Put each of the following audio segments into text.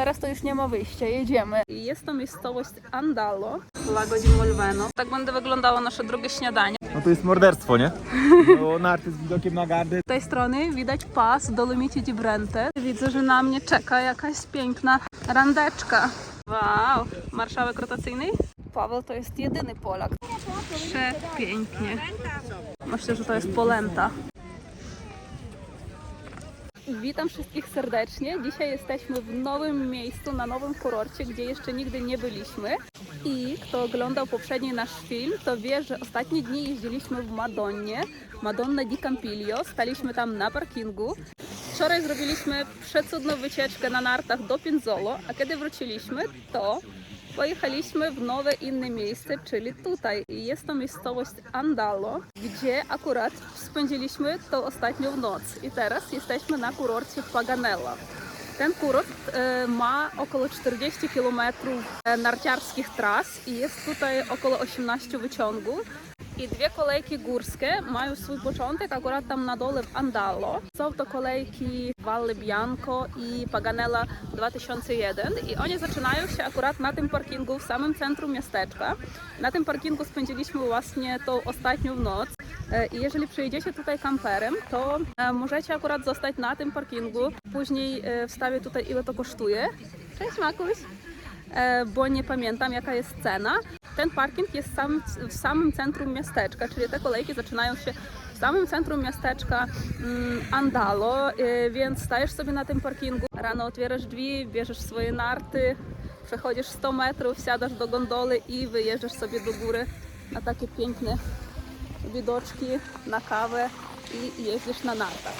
Teraz to już nie ma wyjścia, jedziemy. Jest to miejscowość Andalo, Lago di Molveno. Tak będzie wyglądało nasze drugie śniadanie. No to jest morderstwo, nie? No, narty z widokiem na gardy. Z tej strony widać pas Dolomiti di Brente. Widzę, że na mnie czeka jakaś piękna randeczka. Wow, marszałek rotacyjny? Paweł to jest jedyny Polak. Przepięknie. Myślę, że to jest polenta. Witam wszystkich serdecznie. Dzisiaj jesteśmy w nowym miejscu, na nowym kurorcie, gdzie jeszcze nigdy nie byliśmy. I kto oglądał poprzedni nasz film, to wie, że ostatnie dni jeździliśmy w Madonnie, Madonna di Campiglio. Staliśmy tam na parkingu. Wczoraj zrobiliśmy przecudną wycieczkę na nartach do Pinzolo, a kiedy wróciliśmy, to pojechaliśmy w nowe inne miejsce, czyli tutaj. Jest to miejscowość Andalo, gdzie akurat spędziliśmy tą ostatnią noc. I teraz jesteśmy na kurorcie Paganella. Ten kurort e, ma około 40 km narciarskich tras i jest tutaj około 18 wyciągów. I dwie kolejki górskie mają swój początek akurat tam na dole w Andalo. Są to kolejki Valle Bianco i Paganella 2001 i one zaczynają się akurat na tym parkingu w samym centrum miasteczka. Na tym parkingu spędziliśmy właśnie tą ostatnią noc. E, I jeżeli przyjedziecie tutaj kamperem, to e, możecie akurat zostać na tym parkingu. Później e, wstawię tutaj ile to kosztuje. Cześć Makuś! Bo nie pamiętam jaka jest cena. Ten parking jest sam, w samym centrum miasteczka, czyli te kolejki zaczynają się w samym centrum miasteczka mm, Andalo, e, więc stajesz sobie na tym parkingu, rano otwierasz drzwi, bierzesz swoje narty, przechodzisz 100 metrów, siadasz do gondoli i wyjeżdżasz sobie do góry na takie piękne widoczki, na kawę i jeździsz na nartach.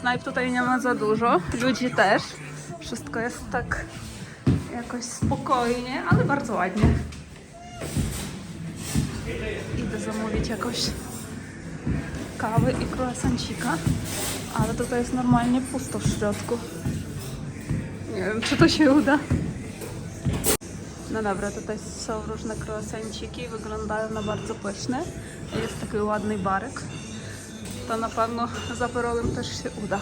Knajp tutaj nie ma za dużo, ludzi też. Wszystko jest tak jakoś spokojnie, ale bardzo ładnie. Idę zamówić jakoś kawy i croissancika, ale tutaj jest normalnie pusto w środku. Nie wiem, czy to się uda. No dobra, tutaj są różne croissanciki, wyglądają na bardzo pyszne. Jest taki ładny barek. To na pewno z aperolem też się uda.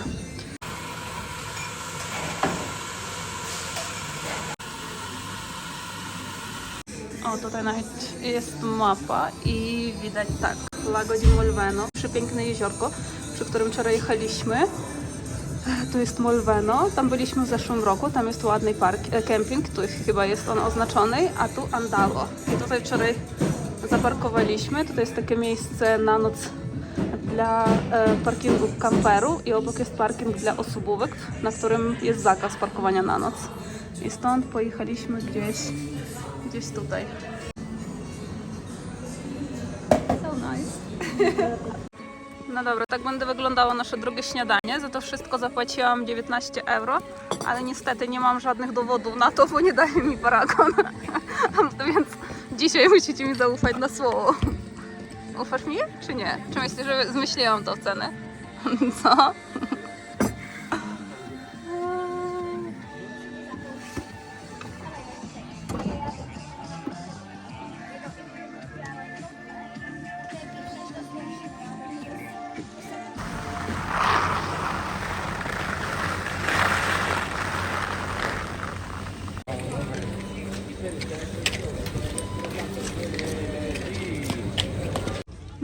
Tutaj nawet jest mapa i widać tak, Lago di Molveno, przepiękne jeziorko, przy którym wczoraj jechaliśmy. Tu jest Molveno, tam byliśmy w zeszłym roku, tam jest ładny park, e, kemping, tu chyba jest on oznaczony, a tu Andalo. I tutaj wczoraj zaparkowaliśmy, tutaj jest takie miejsce na noc dla e, parkingu kamperu i obok jest parking dla osobówek, na którym jest zakaz parkowania na noc. I stąd pojechaliśmy gdzieś, gdzieś tutaj. So nice. No dobra, tak będzie wyglądało nasze drugie śniadanie. Za to wszystko zapłaciłam 19 euro, ale niestety nie mam żadnych dowodów na to, bo nie daje mi paragon. Więc dzisiaj musicie mi zaufać na słowo. Ufasz mi, czy nie? Czy myślisz, że zmyśliłam tą cenę? Co?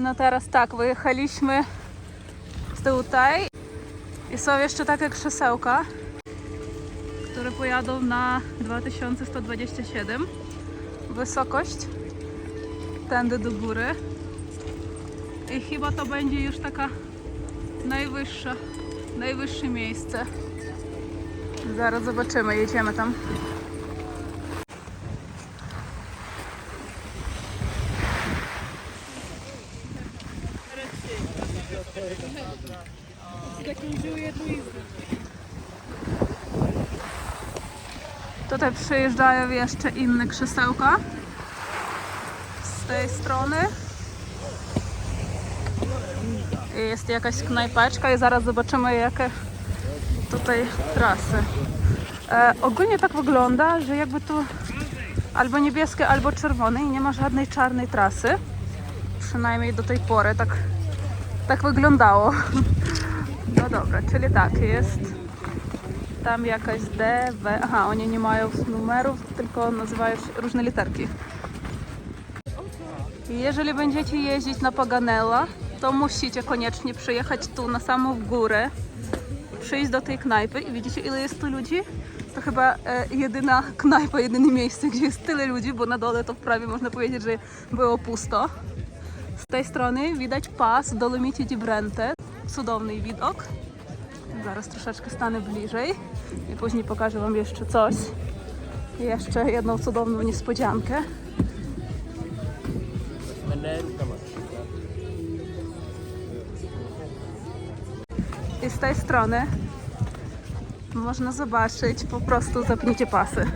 No teraz tak, wyjechaliśmy z tutaj i są jeszcze takie krzesełka, które pojadą na 2127 wysokość, tędy do góry i chyba to będzie już taka najwyższa, najwyższe miejsce. Zaraz zobaczymy, jedziemy tam. Tutaj przyjeżdżają jeszcze inne krzesełka z tej strony. Jest jakaś knajpeczka i zaraz zobaczymy jakie tutaj trasy. E, ogólnie tak wygląda, że jakby tu albo niebieskie, albo czerwone i nie ma żadnej czarnej trasy. Przynajmniej do tej pory tak, tak wyglądało. No dobra, czyli tak, jest tam jakaś D, W. Aha, oni nie mają numerów, tylko nazywają różne literki. Jeżeli będziecie jeździć na Paganella, to musicie koniecznie przyjechać tu na samą górę, przyjść do tej knajpy i widzicie ile jest tu ludzi? To chyba e, jedyna knajpa, jedyne miejsce, gdzie jest tyle ludzi, bo na dole to prawie można powiedzieć, że było pusto. Z tej strony widać pas Dolomiti di Brente. Cudowny widok. Zaraz troszeczkę stanę bliżej i później pokażę Wam jeszcze coś. Jeszcze jedną cudowną niespodziankę. I z tej strony można zobaczyć, po prostu zapnijcie pasy.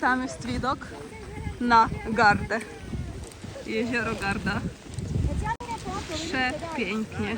Tam jest widok na Gardę. Jezioro Garda. Przepięknie.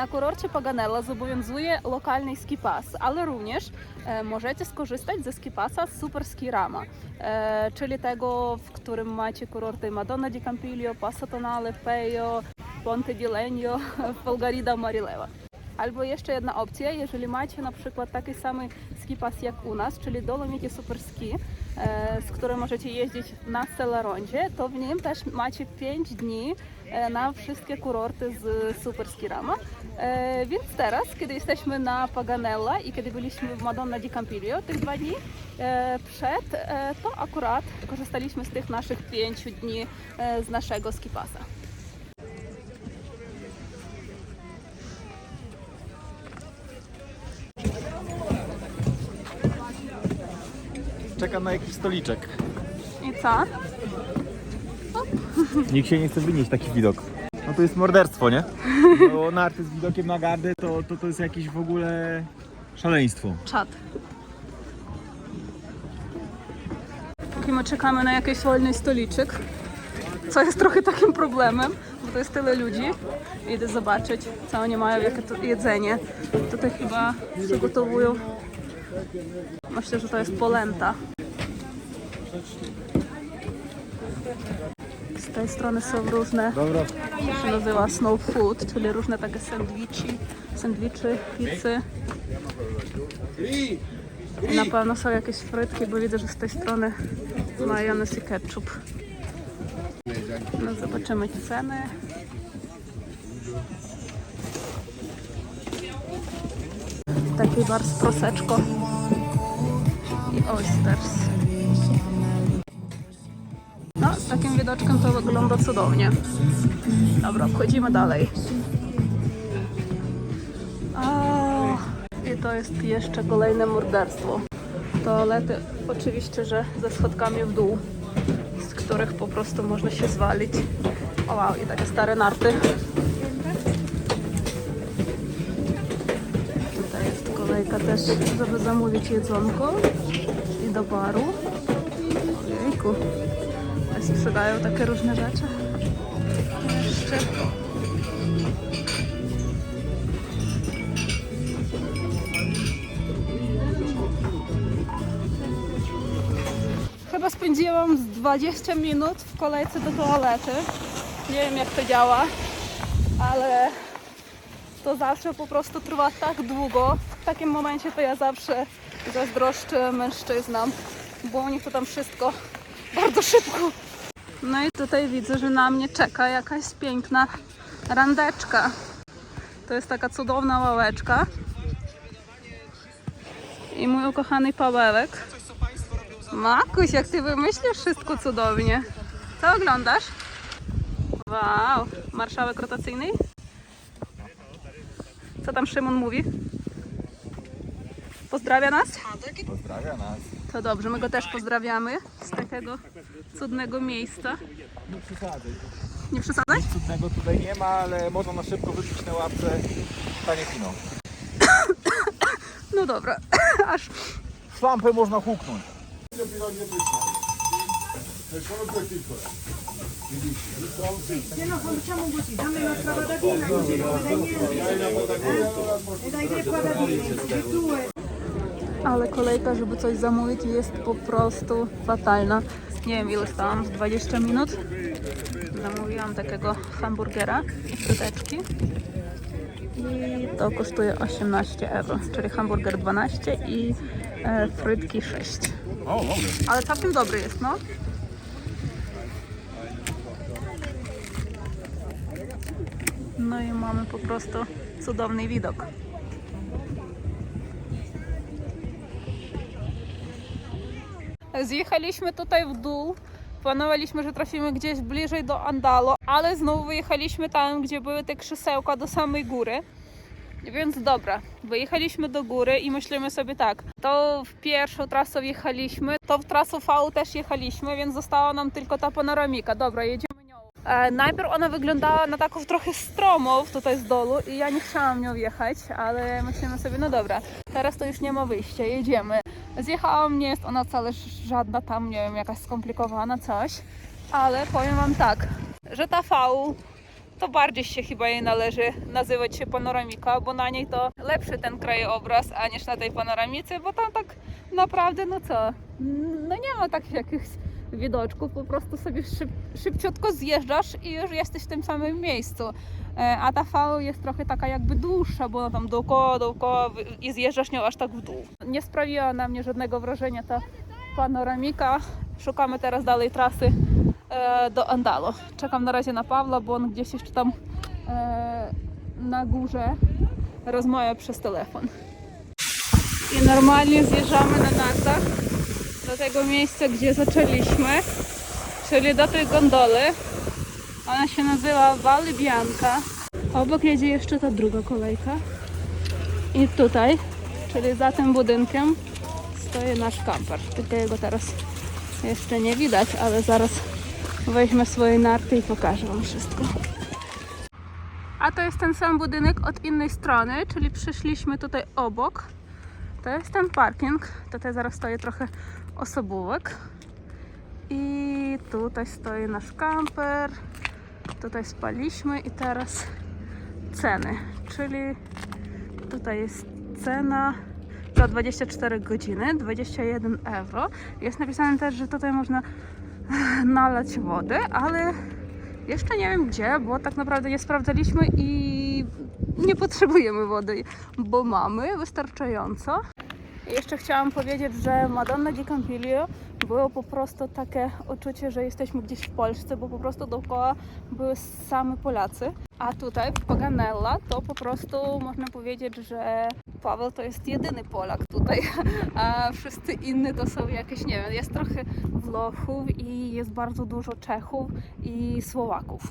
Na kurorcie Paganella zobowiązuje lokalny ski-pass, ale również e, możecie skorzystać ze ski-passa Super Ski Rama, e, czyli tego, w którym macie kurorty Madonna di Campiglio, Passo Tonale, Pejo, Ponte di Legno, Folgarida, Marileva. Albo jeszcze jedna opcja, jeżeli macie na przykład taki sam ski pass jak u nas, czyli Dolomiti Super Ski, e, z którym możecie jeździć na Celerondzie, to w nim też macie 5 dni e, na wszystkie kurorty z Super Ski Rama. E, Więc teraz, kiedy jesteśmy na Paganella i kiedy byliśmy w Madonna di Campiglio, tych dwa dni przed, to akurat korzystaliśmy z tych naszych 5 dni z naszego ski Czekam na jakiś stoliczek. I co? Nikt się nie chce wynieść taki widok. No to jest morderstwo, nie? Bo narty z widokiem na gardę to, to, to jest jakieś w ogóle szaleństwo. czat. I my czekamy na jakiś wolny stoliczek, co jest trochę takim problemem, bo to jest tyle ludzi. Idę zobaczyć, co oni mają, jakie to jedzenie. Tutaj chyba przygotowują, myślę, że to jest polenta. Z tej strony są różne Dobra. to się nazywa snow food, czyli różne takie sandwichi, sandwiczy, pizzy. Na pewno są jakieś frytki, bo widzę, że z tej strony majonez i ketchup. No zobaczymy ceny. Taki bar proseczko i oysters. No, z takim widoczkiem to wygląda cudownie. Dobra, wchodzimy dalej. O, I to jest jeszcze kolejne morderstwo. Toalety oczywiście, że ze schodkami w dół, z których po prostu można się zwalić. O wow, i takie stare narty. Kolejka też, żeby zamówić jedzonko i do baru. Ojejku, sprzedają takie różne rzeczy. Jeszcze. Chyba spędziłam z 20 minut w kolejce do toalety. Nie wiem jak to działa, ale to zawsze po prostu trwa tak długo. W takim momencie to ja zawsze zazdroszczę mężczyznom, bo oni to tam wszystko bardzo szybko. No i tutaj widzę, że na mnie czeka jakaś piękna randeczka. To jest taka cudowna ławeczka. I mój ukochany Pawełek. Makuś, jak ty wymyślisz wszystko cudownie. Co oglądasz? Wow, marszałek rotacyjny? Co tam Szymon mówi? Pozdrawia nas? Pozdrawia nas. To dobrze, my go też pozdrawiamy z takiego cudnego miejsca. Nie przesadzaj. Nie przesadzaj? Nic cudnego tutaj nie ma, ale można na szybko wypić na ławce tanie kino. No dobra, aż Szlampę można huknąć. No, facciamo così, dammi un'altra patatina così come da niente. E dai tre patatine, due. ale kolejka, żeby coś zamówić jest po prostu fatalna. Nie wiem ile stałam, z 20 minut. Zamówiłam takiego hamburgera i fryteczki. I to kosztuje 18 euro, czyli hamburger 12 i e, frytki 6. O, mogę. Ale całkiem dobry jest, no. No i mamy po prostu cudowny widok. Zjechaliśmy tutaj w dół. Planowaliśmy, że trafimy gdzieś bliżej do Andalo, ale znowu wyjechaliśmy tam, gdzie były te krzesełka do samej góry. Więc dobra, wyjechaliśmy do góry i myślimy sobie tak, to w pierwszą trasę jechaliśmy, to w trasę V też jechaliśmy, więc została nam tylko ta panoramika. Dobra, jedziemy najpierw ona wyglądała na taką trochę stromą tutaj z dolu i ja nie chciałam nią jechać, ale myślimy sobie, no dobra, teraz to już nie ma wyjścia, jedziemy. Zjechałam, nie jest ona wcale żadna tam, nie wiem, jakaś skomplikowana coś, ale powiem Wam tak, że ta V to bardziej się chyba jej należy nazywać się panoramika, bo na niej to lepszy ten krajobraz, a na tej panoramice, bo tam tak naprawdę, no co, no nie ma takich jakichś widoczków, po prostu sobie szyb, szybciutko zjeżdżasz i już jesteś w tym samym miejscu. E, A ta V jest trochę taka jakby dłuższa, bo ona tam dookoła, dookoła i zjeżdżasz nią aż tak w dół. Nie sprawiła na mnie żadnego wrażenia ta panoramika. Szukamy teraz dalej trasy e, do Andalo. Czekam na razie na Pawła, bo on gdzieś jeszcze tam e, na górze rozmawia przez telefon. I normalnie zjeżdżamy na nartach do tego miejsca, gdzie zaczęliśmy, czyli do tej gondoli. Ona się nazywa Valle Bianca. Obok jedzie jeszcze ta druga kolejka. I tutaj, czyli za tym budynkiem, stoi nasz kamper. Tylko jego teraz jeszcze nie widać, ale zaraz weźmę swoje narty i pokażę Wam wszystko. A to jest ten sam budynek od innej strony, czyli przyszliśmy tutaj obok. To jest ten parking. Tutaj zaraz stoi trochę osobówek. I tutaj stoi nasz kamper. Tutaj spaliśmy i teraz ceny. Czyli tutaj jest cena za 24 godziny 21 euro. Jest napisane też, że tutaj można nalać wodę, ale jeszcze nie wiem gdzie, bo tak naprawdę nie sprawdzaliśmy i nie potrzebujemy wody, bo mamy wystarczająco. Jeszcze chciałam powiedzieć, że Madonna di Campiglio było po prostu takie uczucie, że jesteśmy gdzieś w Polsce, bo po prostu dookoła były same Polacy. A tutaj w Paganella to po prostu można powiedzieć, że Paweł to jest jedyny Polak tutaj, a wszyscy inni to są jakieś, nie wiem, jest trochę Włochów i jest bardzo dużo Czechów i Słowaków.